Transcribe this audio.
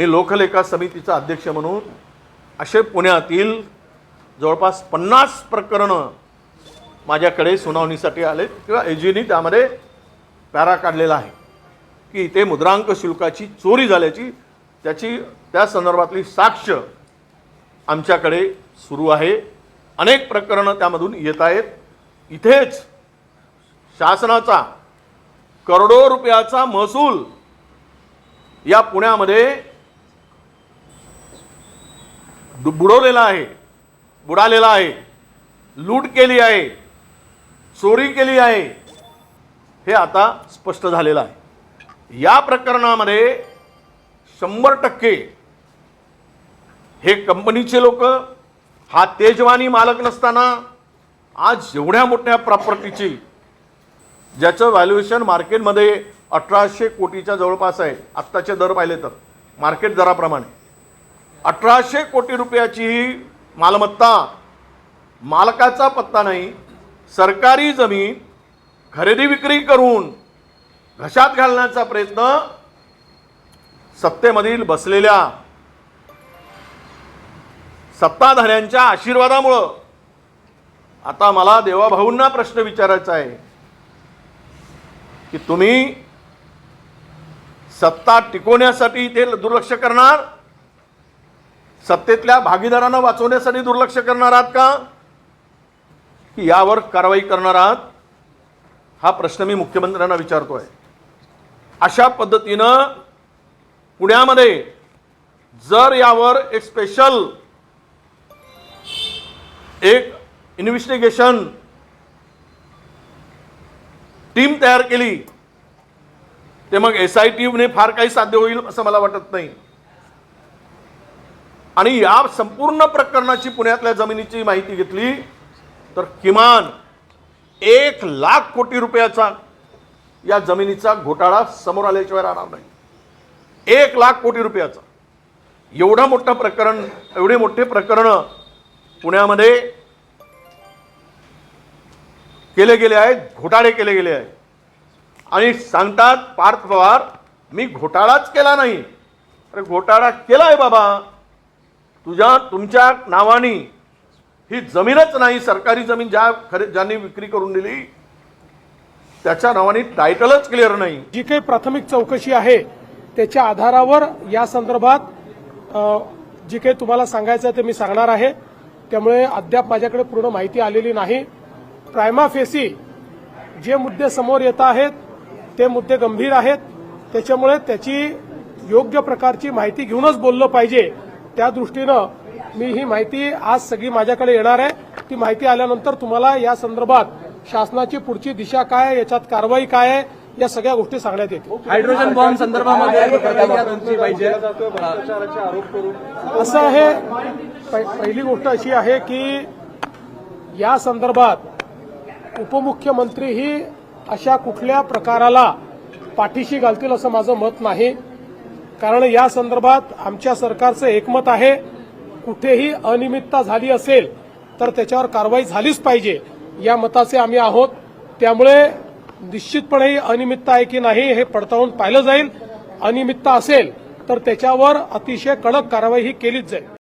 मी लोकलेखा समितीचा अध्यक्ष म्हणून असे पुण्यातील जवळपास पन्नास प्रकरणं माझ्याकडे सुनावणीसाठी आले किंवा एजीनी त्यामध्ये पॅरा काढलेला आहे. की इथे मुद्रांक शुल्काची चोरी झाल्याची त्याची त्या संदर्भातली साक्ष आमच्याकडे सुरू आहे. अनेक प्रकरणं त्यामधून येत आहेत. इथेच शासनाचा करोडो रुपयाचा महसूल या पुण्यामध्ये बुडवलेला आहे. बुडालेला आहे. लूट केली आहे. चोरी केली आहे. हे आता स्पष्ट झालेलं आहे. या प्रकरणामध्ये शंभर टक्के हे कंपनीचे लोक हा तेजवानी मालक नसताना आज एवढ्या मोठ्या प्रॉपर्टीची ज्याचं व्हॅल्युएशन मार्केटमध्ये अठराशे कोटीच्या जवळपास आहे. आत्ताचे दर पाहिले तर. मार्केट दराप्रमाणे अठराशे कोटी रुपयाची ही मालमत्ता मालकाचा पत्ता नाही सरकारी जमीन खरेदी विक्री करून घशात घालण्याचा प्रयत्न सत्तेमधील बसलेल्या सत्ताधाऱ्यांच्या आशीर्वादामुळं. आता मला देवाभाऊंना प्रश्न विचारायचा आहे की तुम्ही सत्ता टिकवण्यासाठी ते दुर्लक्ष करणार? सत्तेतल्या भागीदारांना वाचवण्यासाठी दुर्लक्ष करणार आहात का? की यावर कारवाई करणार आहात? हा प्रश्न मी मुख्यमंत्र्यांना विचारतोय. अशा पद्धतीनं पुण्यामध्ये जर यावर एक स्पेशल एक इन्व्हेस्टिगेशन टीम तयार केली ते मग एस आय टीने फार काही साध्य होईल असं मला वाटत नाही. आणि या संपूर्ण प्रकरणाची पुण्यातल्या जमिनीची माहिती घेतली तर किमान एक लाख कोटी रुपयाचा या जमिनीचा घोटाळा समोर आल्याशिवाय राहणार नाही. एक लाख कोटी रुपयाचा. एवढं मोठं प्रकरण एवढे मोठे प्रकरण पुण्यामध्ये केले गेले आहेत घोटाळे केले गेले आहेत. आणि सांगतात पार्थ पवार मी घोटाळाच केला नाही. अरे घोटाळा आहे बाबा. तुझ्या तुमच्या नावानी ही जमीनच नाही सरकारी जमीन ज्या खरे ज्यांनी विक्री करून दिली त्याच्या नावाने टायटलच क्लिअर नाही. जी काही प्राथमिक चौकशी आहे त्याच्या आधारावर या संदर्भात जी काही तुम्हाला सांगायचं आहे ते मी सांगणार आहे. त्यामुळे अद्याप माझ्याकडे पूर्ण माहिती आलेली नाही. प्रायमा फेसी जे मुद्दे समोर येत आहेत ते मुद्दे गंभीर आहेत. त्याच्यामुळे त्याची योग्य प्रकारची माहिती घेऊनच बोललं पाहिजे. त्या दृष्टीनं मी ही माहिती आज सगळी माझ्याकडे येणार आहे. ती माहिती आल्यानंतर तुम्हाला या संदर्भात शासनाची पुढची दिशा काय आहे, याच्यात कारवाई काय आहे या सगळ्या गोष्टी सांगण्यात येतील. हायड्रोजन बॉम्ब संदर्भामध्ये असं आहे पहि- पहिली गोष्ट अशी आहे की या संदर्भात उपमुख्यमंत्री ही अशा कुठल्या प्रकाराला पाठीशी घालतील असं माझं मत नाही. कारण या संदर्भात आमच्या सरकारचं एकमत आहे कुठेही अनियमितता झाली असेल तर त्याच्यावर कारवाई झालीच पाहिजे. या मताचे आम्ही आहोत. त्यामुळे निश्चितपणे ही अनियमितता आहे की नाही हे पडताळून पाहिलं जाईल. अनियमितता असेल तर त्याच्यावर अतिशय कडक कारवाई ही केलीच जाईल.